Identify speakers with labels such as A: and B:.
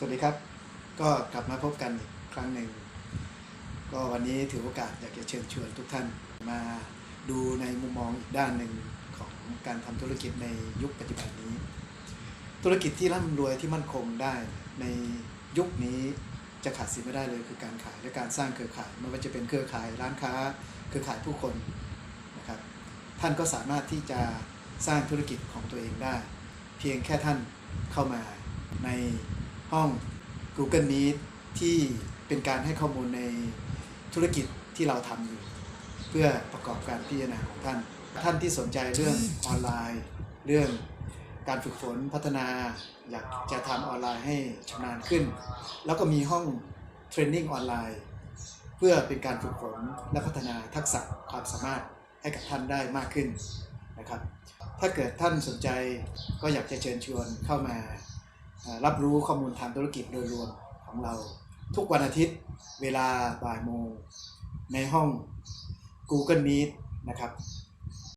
A: สวัสดีครับ ก็กลับมาพบกันอีกครั้งหนึ่ง ก็วันนี้ถือโอกาสอยากจะเชิญชวนทุกท่านมาดูในมุมมองอีกด้านหนึ่งของการทำธุรกิจในยุคปัจจุบันนี้ ธุรกิจที่ร่ำรวยที่มั่นคงได้ในยุคนี้จะขาดสิ่งไม่ได้เลยคือการขายและการสร้างเครือข่ายไม่ว่าจะเป็นเครือข่ายร้านค้า เครือข่ายผู้คนนะครับท่านก็สามารถที่จะสร้างธุรกิจของตัวเองได้ เพียงแค่ท่านเข้ามาใน ห้อง Google Meet ที่เป็นการให้ข้อมูลในธุรกิจที่เราทำอยู่ เพื่อประกอบการพิจารณาของท่าน ท่านที่สนใจเรื่องออนไลน์ เรื่องการฝึกฝนพัฒนา อยากจะทำออนไลน์ให้ชำนาญขึ้น แล้วก็มีห้องเทรนนิ่งออนไลน์เพื่อเป็นการฝึกฝนและพัฒนาทักษะความสามารถให้กับท่านได้มากขึ้นนะครับ ถ้าเกิดท่านสนใจก็อยากจะเชิญชวนเข้ามาเอ่อ รับรู้ข้อมูลทางธุรกิจโดยรวมของเรา ทุกวันอาทิตย์เวลาบ่ายโมงในห้อง Google Meet นะครับ